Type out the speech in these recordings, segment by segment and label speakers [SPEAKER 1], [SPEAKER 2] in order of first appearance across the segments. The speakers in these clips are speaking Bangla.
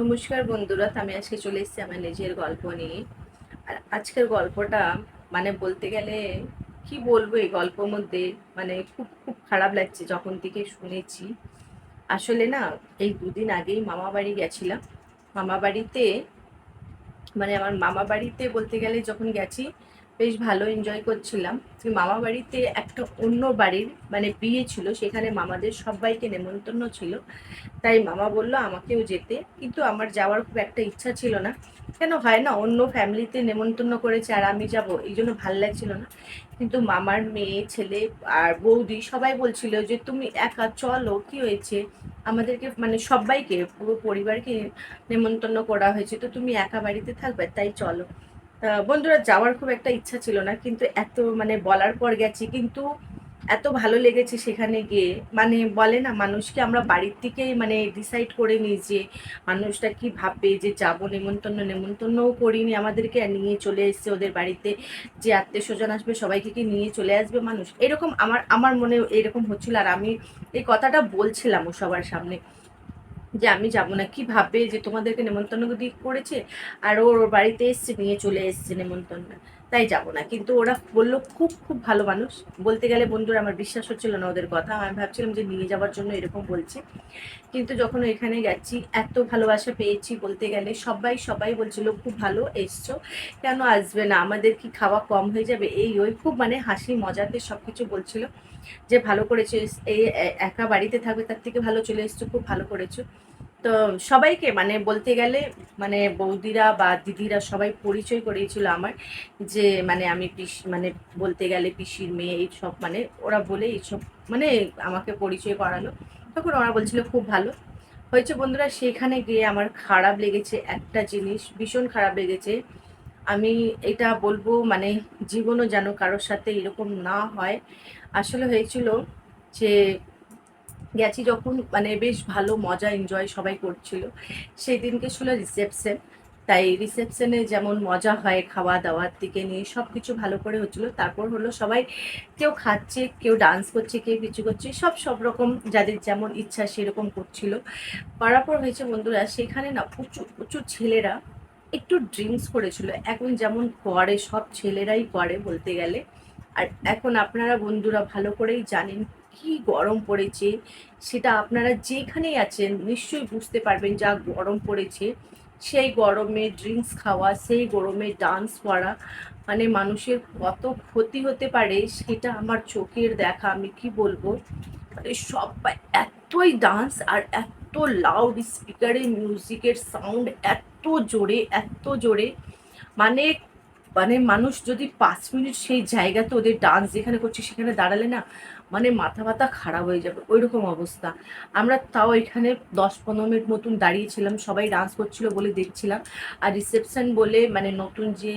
[SPEAKER 1] নমস্কার বন্ধুরা, আমি আজকে চলে এসেছি আমার নিজের গল্প নিয়ে। আর আজকের গল্পটা মানে বলতে গেলে, কি বলব এই গল্পের মধ্যে? মানে খুব খুব খারাপ লাগছে যখন থেকে শুনেছি। আসলে না, এই দুদিন আগেই মামা বাড়ি গেছিলাম। মামা বাড়িতে মানে আমার মামা বাড়িতে বলতে গেলে যখন গেছি বেশ ভালো এনজয় করছিলাম। মামা বাড়িতে একটা অন্য বাড়ির মানে বিয়ে ছিল, সেখানে মামাদের সবাইকে নেমন্তন্ন ছিল। তাই মামা বলল, আমাকেও যেতে। কিন্তু আমার যাওয়ার খুব একটা ইচ্ছা ছিল না। কেন হয় না, অন্য ফ্যামিলিতে নেমন্তন্ন করেছে আর আমি যাব, এই জন্য ভালো লাগছিল না। কিন্তু মামার মেয়ে, ছেলে আর বৌদি সবাই বলছিল যে, তুমি একা, চলো, কি হয়েছে? আমাদেরকে মানে সবাইকে, পুরো পরিবারকে নেমন্তন্ন করা হয়েছে। তো তুমি একা বাড়িতে থাকবে, তাই চলো। বন্ধুরা, যাওয়ার খুব একটা ইচ্ছা ছিল না, কিন্তু এত মানে বলার পর গেছি, কিন্তু এত ভালো লেগেছে সেখানে গিয়ে। মানে বলে না, মানুষকে আমরা বাড়ির থেকেই মানে ডিসাইড করে নিই যে মানুষটা কি ভাববে, যে যাব নেমন্তন্ন, নেমন্তন্নও করিনি আমাদেরকে, নিয়ে চলে এসছে ওদের বাড়িতে। যে আত্মীয় স্বজন আসবে, সবাইকে কি নিয়ে চলে আসবে মানুষ? এরকম আমার আমার মনে এরকম হচ্ছিল, আর আমি এই কথাটা বলছিলাম ও সবার সামনে। যে আমি যাব না। কি ভাববে যে তোমাদেরকে নেমন্তন্ন দিয়ে করেছে, আর ওর বাড়িতে এসছে, নিয়ে চলে এসছে নেমন্তন্ন। তাই যাব না। কিন্তু ওরা বলল, খুব খুব ভালো মানুষ। বলতে গেলে বন্ধুরা, আমার বিশ্বাস হচ্ছিল না ওদের কথা। আমি ভাবছিলাম যে নিয়ে যাওয়ার জন্য এরকম বলছে। কিন্তু যখন এখানে গেছি, এত ভালোবাসা পেয়েছি বলতে গেলে, সবাই সবাই বলছিল, খুব ভালো, এসছো। কেন আসবে না? আমাদের কি খাওয়া কম হয়ে যাবে? এই ওই খুব মানে হাসি, মজাতে সব কিছু বলছিল। যে ভালো করেছ এই একা বাড়িতে থাকবে, তার থেকে ভালো চলে এসছো, খুব ভালো করেছ। তো সবাইকে মানে বলতে গেলে মানে বৌদিরা বা দিদিরা সবাই পরিচয় করিয়েছিল আমার যে মানে আমি পিসি মানে বলতে গেলে পিসির মেয়ে এইসব মানে ওরা বলে এইসব মানে আমাকে পরিচয় করালো। তখন ওরা বলছিল, খুব ভালো। হয়েছে বন্ধুরা, সেখানে গিয়ে আমার খারাপ লেগেছে একটা জিনিস, ভীষণ খারাপ লেগেছে। আমি এটা বলব মানে জীবনও যেন কারোর সাথে এরকম না হয়। আসলে হয়েছিল যে গেছি যখন মানে বেশ ভালো মজা এনজয় সবাই করছিল। সেই দিনকে ছিল রিসেপশন তাই রিসেপশনে যেমন মজা হয় খাওয়া দাওয়ার দিকে নিয়ে সব কিছু ভালো করে হচ্ছিল। তারপর হলো সবাই, কেউ খাচ্ছে, কেউ ডান্স করছে, কেউ কিছু করছে, সব সব রকম যাদের যেমন ইচ্ছা সেরকম করছিল। করার পর হয়েছে বন্ধুরা, সেখানে না প্রচুর প্রচুর ছেলেরা একটু ড্রিঙ্কস করেছিল। এখন যেমন করে, সব ছেলেরাই করে বলতে গেলে। আর এখন আপনারা বন্ধুরা ভালো করেই জানেন কি গরম পড়েছে। সেটা আপনারা যেখানেই আছেন নিশ্চয়ই বুঝতে পারবেন যা গরম পড়েছে। সেই গরমে ড্রিঙ্কস খাওয়া, সেই গরমে ডান্স করা মানে মানুষের কত ক্ষতি হতে পারে সেটা আমার চোখের দেখা। আমি কি বলব? মানে সবাই এতই ডান্স আর এত লাউড স্পিকারে মিউজিকের সাউন্ড এত জোরে, এত জোরে। মানে মানে মানুষ যদি পাঁচ মিনিট সেই জায়গাতে ওদের ডান্স যেখানে করছে সেখানে দাঁড়ালে না মানে মাথা ব্যথা খারাপ হয়ে যাবে ওই রকম অবস্থা। আমরা তাও এখানে দশ পনেরো মিনিট মতন দাঁড়িয়েছিলাম, সবাই ডান্স করছিল বলে দেখছিলাম। আর রিসেপশন বলে মানে নতুন যে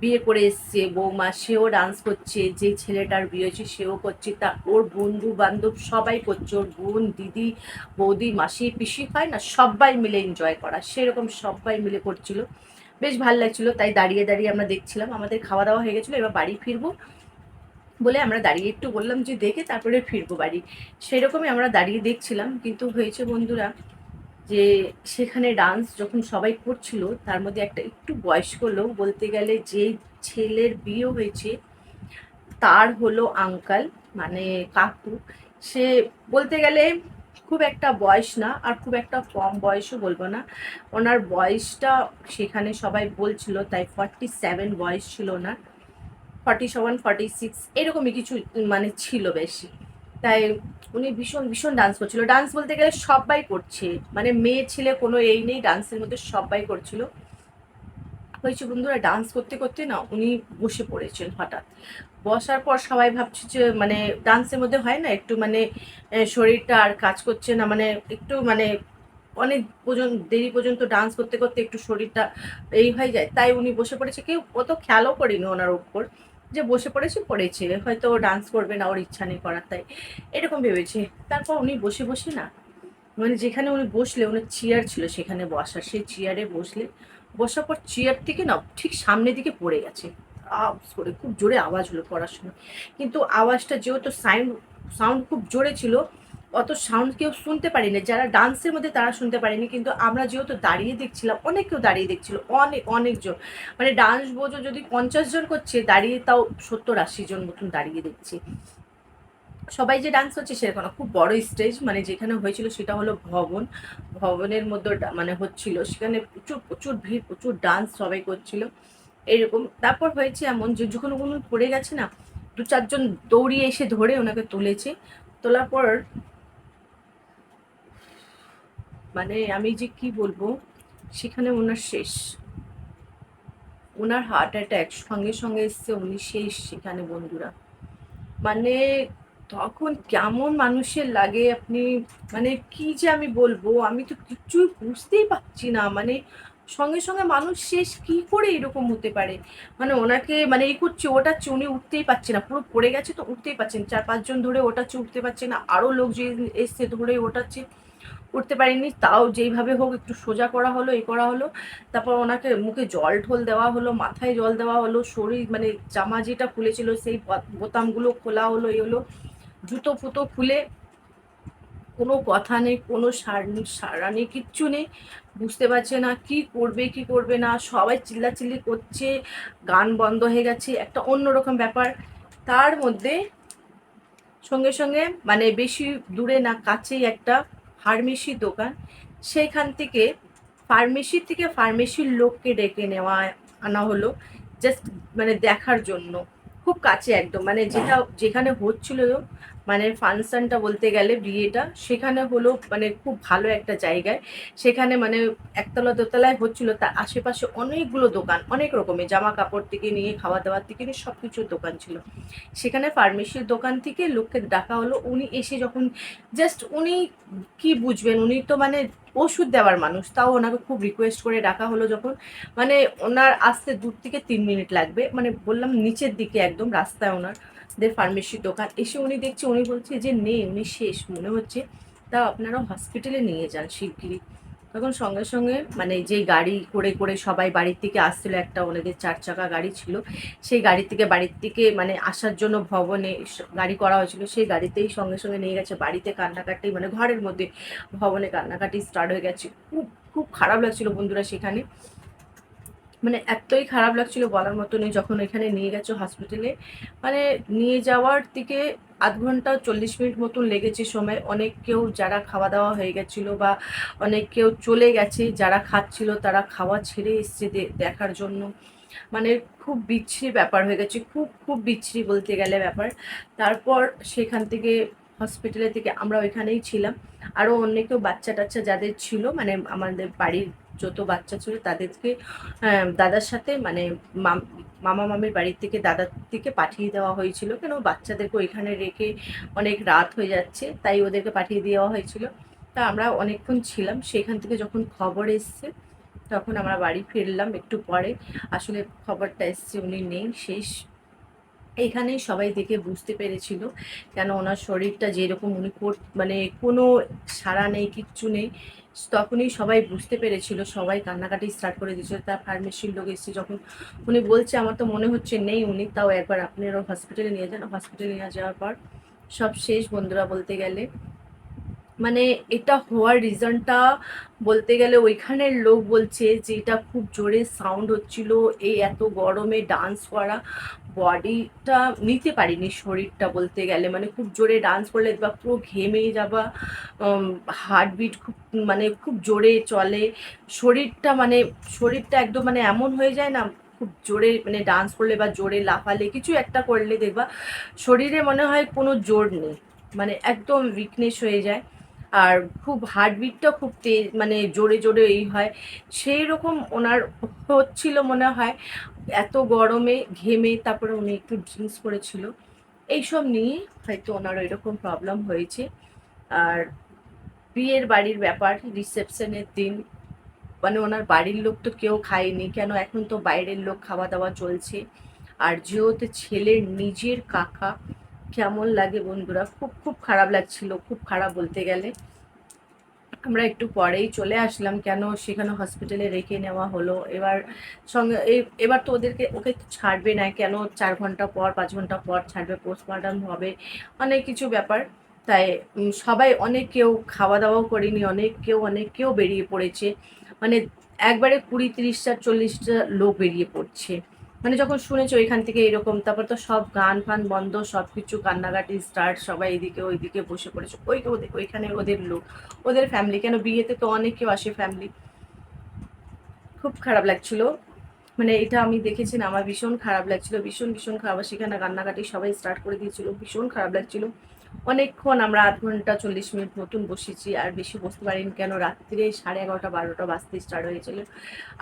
[SPEAKER 1] বিয়ে করে এসছে, বৌমা, সেও ডান্স করছে, যে ছেলেটার বিয়ে হয়েছে সেও করছে, তা ওর বন্ধু বান্ধব সবাই করছে, ওর বোন, দিদি, বৌদি, মাসি, পিসি হয় না? সবাই মিলে এনজয় করা, সেরকম সবাই মিলে করছিল। বেশ ভালো লাগছিল, তাই দাঁড়িয়ে দাঁড়িয়ে আমরা দেখছিলাম। আমাদের খাওয়া দাওয়া হয়ে গেছিল, এবার বাড়ি ফিরবো। বলে আমরা দাঁড়িয়ে একটু বললাম যে দেখে তারপরে ফিরবো বাড়ি। সেরকমই আমরা দাঁড়িয়ে দেখছিলাম, কিন্তু হয়েছে বন্ধুরা যে সেখানে ডান্স যখন সবাই করছিল, তার মধ্যে একটা একটু বয়স্ক লোক বলতে গেলে যে ছেলের বিয়ে হয়েছে, তার হলো আঙ্কাল মানে কাকু। সে বলতে গেলে খুব একটা বয়স না, আর খুব একটা কম বয়সও বলব না। ওনার বয়সটা সেখানে সবাই বলছিল, তাই ফর্টি সেভেন বয়স ছিল ওনার। ফর্টি সেভেন ফর্টি সিক্স এরকমই কিছু মানে ছিল বেশি। তাই উনি ভীষণ ভীষণ ডান্স করছিল। ডান্স বলতে গেলে সবাই করছে। মানে মেয়ে, ছেলে কোনো এই নেই ডান্সের মধ্যে সবাই করছিল। হয়েছে বন্ধুরা ডান্স করতে করতে না উনি বসে পড়েছেন হঠাৎ। বসার পর সবাই ভাবছে যে মানে ডান্সের মধ্যে হয় না, একটু মানে শরীরটা আর কাজ করছে না মানে একটু মানে অনেক পর্যন্ত, দেরি পর্যন্ত ডান্স করতে করতে একটু শরীরটা এই হয়ে যায়। তাই উনি বসে পড়েছে। কেউ অত খেয়ালও করেনি ওনার উপর। যে বসে পড়েছে পড়েছে। হয়তো ডান্স করবে না, ওর ইচ্ছা নেই করার, তাই এরকম ভেবেছে। তারপর উনি বসে বসে না মানে যেখানে উনি বসলে, উনি চেয়ার ছিল সেখানে বসা সেই চেয়ারে বসলে, বসার পর চেয়ার থেকে না ঠিক সামনের দিকে পড়ে গেছে। করে, খুব জোরে আওয়াজ হলো পড়ার সময়। কিন্তু আওয়াজটা যেহেতু সাউন্ড সাউন্ড খুব জোরে ছিল অত সাউন্ড কেউ শুনতে পারিনি। যারা ডান্সের মধ্যে তারা শুনতে পারেনি, কিন্তু আমরা যেহেতু দাঁড়িয়ে দেখছিলাম, অনেক কেউ দাঁড়িয়ে দেখছিল অনেক অনেকজন। মানে ডান্স বোঝো যদি পঞ্চাশ জন করছে, দাঁড়িয়ে তাও সত্তর আশি জন মতন দাঁড়িয়ে দেখছি। সবাই যে ডান্স হচ্ছে সেরকম খুব বড় স্টেজ মানে যেখানে হয়েছিল সেটা হলো ভবন। ভবনের মধ্যে মানে হচ্ছিল, সেখানে প্রচুর প্রচুর ভিড়, প্রচুর ডান্স সবাই করছিল। এরকম। তারপর হয়েছে এমন যে, যখন উনি পড়ে গেছে না দু চারজন দৌড়িয়ে এসে ধরে ওনাকে তুলেছে। তোলার পর মানে আমি যে কি বলব, সেখানে ওনার শেষ। ওনার হার্ট অ্যাটাক সঙ্গে সঙ্গে এসছে, উনি শেষ সেখানে বন্ধুরা। মানে তখন কেমন মানুষের লাগে আপনি মানে কি যে আমি বলব, আমি তো কিছুই বুঝতেই পারছি না। মানে সঙ্গে সঙ্গে মানুষ শেষ কি করে এরকম হতে পারে? মানে ওনাকে মানে এই করছে ওটাচ্ছে উনি উঠতেই পারছে না। পুরো পড়ে গেছে তো উঠতেই পারছেন চার পাঁচজন ধরে ওটাচ্ছে উঠতে পারছে না। আরও লোক যে এসছে ধরে ওঠাচ্ছে উঠতে পারিনি, তাও যেইভাবে হোক একটু সোজা করা হলো, এ করা হলো। তারপর ওনাকে মুখে জল ঠোল দেওয়া হলো, মাথায় জল দেওয়া হলো, শরীর মানে জামা যেটা খুলেছিল সেই বোতামগুলো খোলা হলো, এ হলো। জুতো ফুতো খুলে কোনো কথা নেই, কোনো সার সারা নেই, কিচ্ছু নেই। বুঝতে পারছে না কি করবে কি করবে না, সবাই চিল্লাচিল্লি করছে, গান বন্ধ হয়ে গেছে, একটা অন্যরকম ব্যাপার। তার মধ্যে সঙ্গে সঙ্গে মানে বেশি দূরে না, কাছেই একটা ফার্মেসি দোকান। সেইখান থেকে ফার্মেসি থেকে ফার্মেসির লোককে ডেকে নেওয়া, আনা হলো জাস্ট মানে দেখার জন্য। খুব কাছে একদম। মানে যেটা যেখানে হচ্ছিল মানে ফাংশনটা বলতে গেলে বিয়েটা, সেখানে হলো মানে খুব ভালো একটা জায়গায়। সেখানে মানে একতলা দোতলায় হচ্ছিল, তার আশেপাশে অনেকগুলো দোকান, অনেক রকমের জামা কাপড় থেকে নিয়ে খাওয়া দাওয়ার থেকে নিয়ে সব কিছুর দোকান ছিল। সেখানে ফার্মেসির দোকান থেকে লোককে ডাকা হলো, উনি এসে যখন জাস্ট উনি কি বুঝবেন, উনি তো মানে ওষুধ দেওয়ার মানুষ, তাও ওনাকে খুব রিকোয়েস্ট করে ডাকা হলো যখন। মানে ওনার আসতে দূর থেকে তিন মিনিট লাগবে মানে বললাম নিচের দিকে একদম রাস্তায় ওনার। দের ফার্মেসির দোকান। এসে উনি দেখছে, উনি বলছে যে নেই উনি শেষ। মনে হচ্ছে তা আপনারা হসপিটালে নিয়ে যান শিগগিরই। তখন সঙ্গে সঙ্গে মানে যে গাড়ি করে করে সবাই বাড়ির থেকে আসছিল, একটা ওনাদের চার চাকা গাড়ি ছিল, সেই গাড়ি থেকে, বাড়ির থেকে মানে আসার জন্য ভবনে গাড়ি করা হয়েছিল, সেই গাড়িতেই সঙ্গে সঙ্গে নিয়ে গেছে। বাড়িতে কান্নাকাটি মানে ঘরের মধ্যে ভবনে কান্নাকাটি স্টার্ট হয়ে গেছে। খুব খুব খারাপ লাগছিল বন্ধুরা সেখানে। মানে এতই খারাপ লাগছিল বলার মতো নেই যখন এখানে নিয়ে গেছে হসপিটালে মানে নিয়ে যাওয়ার দিকে আধ ঘণ্টা চল্লিশ মিনিট মতন লেগেছে সময়। অনেক কেউ যারা খাওয়া দাওয়া হয়ে গেছিল বা অনেক কেউ চলে গেছে, যারা খাচ্ছিল তারা খাওয়া ছেড়ে এসছে দেখার জন্য। মানে খুব বিচ্ছিরি ব্যাপার হয়ে গেছে, খুব খুব বিচ্ছিরি বলতে গেলে ব্যাপার। তারপর সেখান থেকে হসপিটালের থেকে আমরা ওইখানেই ছিলাম। আরও অন্য কেউ বাচ্চা টাচ্চা যাদের ছিল মানে আমাদের বাড়ির যত বাচ্চা ছিল তাদেরকে আহ, দাদার সাথে মানে মাম- মামা মামির বাড়ির থেকে দাদার থেকে পাঠিয়ে দেওয়া হয়েছিল। কেন? বাচ্চাদেরকে ওইখানে রেখে অনেক রাত হয়ে যাচ্ছে তাই ওদেরকে পাঠিয়ে দেওয়া হয়েছিল। তা আমরা অনেকক্ষণ ছিলাম সেখান থেকে যখন খবর এসছে তখন আমরা বাড়ি ফিরলাম একটু পরে। আসলে খবরটা এসছে উনি নেই শেষ। এইখানেই সবাই দেখে বুঝতে পেরেছিল কেন ওনার শরীরটা যেরকম উনি মানে কোনো সাড়া নেই কিচ্ছু নেই। তখনই সবাই বুঝতে পেরেছিল, সবাই কান্নাকাটি স্টার্ট করে দিয়েছিল। তার ফার্মেসির লোক এসেছে যখন উনি বলছে, আমার তো মনে হচ্ছে নেই উনি, তাও একবার আপনারা হসপিটালে নিয়ে যান। হসপিটালে নিয়ে যাওয়ার পর সব শেষ বন্ধুরা বলতে গেলে। মানে এটা হওয়ার রিজনটা বলতে গেলে ওইখানের লোক বলছে যে, এটা খুব জোরে সাউন্ড হচ্ছিল, এই এত গরমে ডান্স করা। বডিটা নিতে পারিনি শরীরটা বলতে গেলে। মানে খুব জোরে ডান্স করলে বা পুরো ঘেমে যাবা হার্টবিট খুব মানে খুব জোরে চলে। শরীরটা মানে শরীরটা একদম মানে এমন হয়ে যায় না, খুব জোরে মানে ডান্স করলে বা জোরে লাফালে, কিছু একটা করলে দেখবা শরীরে মনে হয় কোনো জোর নেই। মানে একদম উইকনেস হয়ে যায়। আর খুব হার্টবিটটা খুব তেজ মানে জোরে জোরে এই হয়। সেই রকম ওনার হচ্ছিল মনে হয়। এত গরমে ঘেমে তারপরে উনি একটু ড্রিঙ্কস করেছিল। এইসব নিয়ে হয়তো ওনার এরকম প্রবলেম হয়েছে। আর বিয়ের বাড়ির ব্যাপার রিসেপশনের দিন মানে ওনার বাড়ির লোক তো কেউ খায়নি, কেন এখন তো বাইরের লোক খাওয়া দাওয়া চলছে। আর যেহেতু ছেলের নিজের কাকা, কেমন লাগে বন্ধুরা, খুব খুব খারাপ লাগছিল, খুব খারাপ বলতে গেলে। আমরা একটু পরেই চলে আসলাম। কেন সেখানে হসপিটালে রেখে নেওয়া হলো? এবার সঙ্গে এবার তো ওদেরকে, ওকে ছাড়বে না। কেন চার ঘণ্টা পর, পাঁচ ঘণ্টা পর ছাড়বে? পোস্টমর্টম হবে। অনেক কিছু ব্যাপার। তাই সবাই অনেক কেউ খাওয়া দাওয়াও করেনি। অনেক কেউ অনেক কেউ বেরিয়ে পড়েছে। মানে একবারে কুড়ি তিরিশটা চল্লিশটা লোক বেরিয়ে পড়ছে। মানে যখন শুনেছো এখান থেকে এরকম, তারপর তো সব গান ফান বন্ধ সব কিছু কান্নাকাটি স্টার্ট সবাই এদিকে ওইদিকে বসে পড়েছে। ওই ওদের, ওইখানে ওদের লোক, ওদের ফ্যামিলি কেন বিয়েতে তো অনেক কেউ আসে ফ্যামিলি খুব খারাপ লাগছিল। মানে এটা আমি দেখেছি না, আমার ভীষণ খারাপ লাগছিল, ভীষণ ভীষণ খারাপ। সেখানে কান্নাকাটি সবাই স্টার্ট করে দিয়েছিল, ভীষণ খারাপ লাগছিল। অনেকক্ষণ আমরা আধ ঘণ্টা চল্লিশ মিনিট মতন বসেছি, আর বেশি বসতে পারিনি কেন? রাত্রিরে সাড়ে এগারোটা, বারোটা বাজতে স্টার্ট হয়েছিল।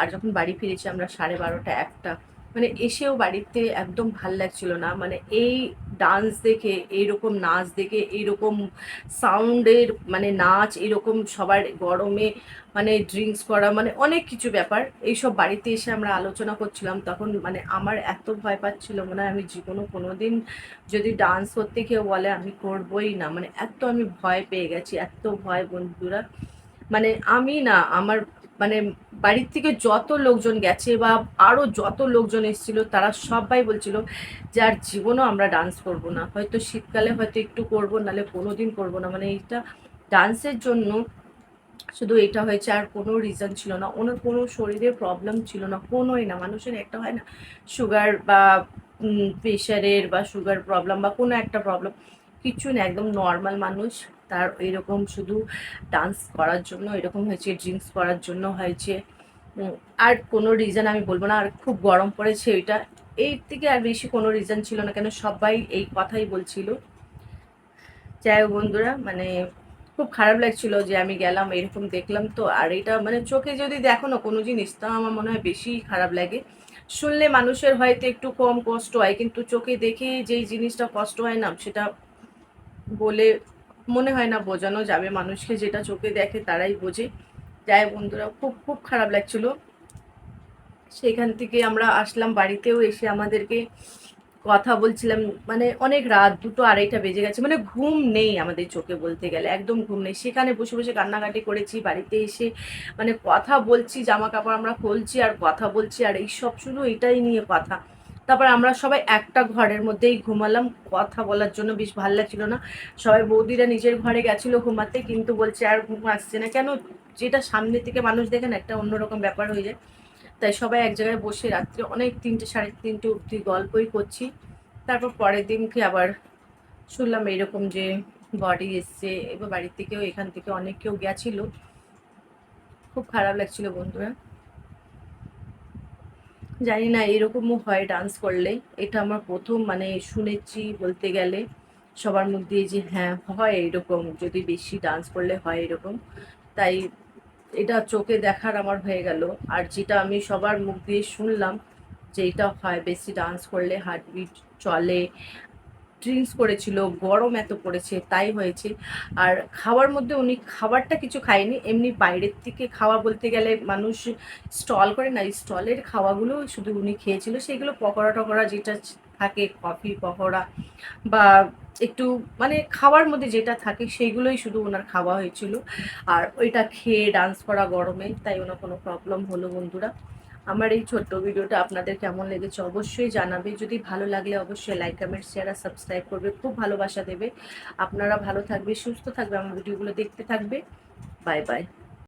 [SPEAKER 1] আর যখন বাড়ি ফিরেছি আমরা সাড়ে বারোটা একটা। মানে এসেও বাড়িতে একদম ভালো লাগছিল না। মানে এই ডান্স দেখে, এইরকম নাচ দেখে, এইরকম সাউন্ডের মানে নাচ এরকম সবার গরমে মানে ড্রিঙ্কস করা মানে অনেক কিছু ব্যাপার। এইসব বাড়িতে এসে আমরা আলোচনা করছিলাম, তখন মানে আমার এত ভয় পাচ্ছিল, মনে হয় আমি জীবনও কোনো দিন যদি ডান্স করতে কেউ বলে আমি করবই না। মানে এত আমি ভয় পেয়ে গেছি, এত ভয় বন্ধুরা। মানে আমি না, আমার মানে বাড়ির থেকে যত লোকজন গেছে বা আরও যত লোকজন এসেছিল, তারা সবাই বলছিল যে আর জীবনও আমরা ডান্স করব না। হয়তো শীতকালে হয়তো একটু করব, নাহলে কোনো দিন করব না। মানে এইটা ডান্সের জন্য শুধু এটা হয়েছে, আর কোনো রিজন ছিল না। ওনার কোনো শরীরে প্রবলেম ছিল না। কোনোই না। মানুষের একটা হয় না সুগার বা প্রেশারের বা সুগার প্রবলেম বা কোনো একটা প্রবলেম কিছু না, একদম নর্মাল মানুষ। তার এরকম শুধু ডান্স করার জন্য, এরকম হয়েছে ড্রিঙ্কস করার জন্য হয়েছে। আর কোনো রিজন আমি বলব না, আর খুব গরম পড়েছে ওইটা এই থেকে আর বেশি কোনো রিজন ছিল না, কেন সবাই এই কথাই বলছিল। যাই হোক বন্ধুরা মানে খুব খারাপ লাগছিল যে আমি গেলাম, এরকম দেখলাম তো। আর এটা মানে চোখে যদি দেখো না কোনো জিনিস, তা আমার মনে হয় বেশি খারাপ লাগে। শুনলে মানুষের হয়তো একটু কম কষ্ট হয়, কিন্তু চোখে দেখে যেই জিনিসটা কষ্ট হয় না, সেটা বলে মনে হয় না বোঝানো যাবে। মানুষকে যেটা চোখে দেখে তারাই বোঝে। যাই বন্ধুরা, খুব খুব খারাপ লাগছিল। সেখান থেকে আমরা আসলাম বাড়িতেও, এসে আমাদেরকে কথা বলছিলাম। মানে অনেক রাত, দুটো আড়াইটা বেজে গেছে। মানে ঘুম নেই আমাদের চোখে বলতে গেলে, একদম ঘুম নেই। সেখানে বসে বসে কান্নাকাটি করেছি, বাড়িতে এসে মানে কথা বলছি, জামা কাপড় আমরা খুলছি আর কথা বলছি, আর এই সব শুধু এটাই নিয়ে কথা। তারপর আমরা সবাই একটা ঘরের মধ্যেই ঘুমালাম। কথা বলার জন্য বেশ ভালো লাগছিল না। সবাই বৌদিরা নিজের ঘরে গেছিল ঘুমাতে, কিন্তু বলছে আর ঘুম আসছে না। কেন? যেটা সামনে থেকে মানুষ দেখে না, একটা অন্যরকম ব্যাপার হয়ে যায়। তাই সবাই এক জায়গায় বসে রাত্রে অনেক তিনটে, সাড়ে তিনটে অবধি গল্পই করছি। তারপর পরের দিনকে আবার শুনলাম এরকম যে বডি এসছে। এবার বাড়ির থেকেও এখান থেকে অনেক কেউ গেছিল। খুব খারাপ লাগছিল বন্ধুরা। জানি না, এরকমও হয় ডান্স করলে। এটা আমার প্রথম মানে শুনেছি বলতে গেলে। সবার মুখ দিয়ে যে হ্যাঁ হয় এরকম। যদি বেশি ডান্স করলে হয় এরকম। তাই এটা চোখে দেখার আমার হয়ে গেল। আর যেটা আমি সবার মুখ দিয়ে শুনলাম যে এটা হয়, বেশি ডান্স করলে হার্টবিট চলে। ড্রিঙ্কস করেছিল, গরম এত পড়েছে তাই হয়েছে। আর খাওয়ার মধ্যে উনি খাবারটা কিছু খায়নি, এমনি বাইরের থেকে খাওয়া বলতে গেলে মানুষ স্টল করে না স্টলের খাওয়াগুলো শুধু উনি খেয়েছিল। সেগুলো পকোড়া টকোড়া যেটা থাকে, কফি, পকোড়া বা একটু মানে খাওয়ার মধ্যে যেটা থাকে, সেইগুলোই শুধু ওনার খাওয়া হয়েছিল। আর ওইটা খেয়ে ডান্স করা গরমে, তাই ওনার কোনো প্রবলেম হলো বন্ধুরা। আমার এই ছোট্ট ভিডিওটা আপনাদের কেমন লেগেছে অবশ্যই জানাবে। যদি ভালো লাগলে অবশ্যই লাইক কমেন্ট শেয়ার আর সাবস্ক্রাইব করবে। খুব ভালোবাসা দেবে। আপনারা ভালো থাকবে, সুস্থ থাকবে, আমার ভিডিওগুলো দেখতে থাকবে। Bye bye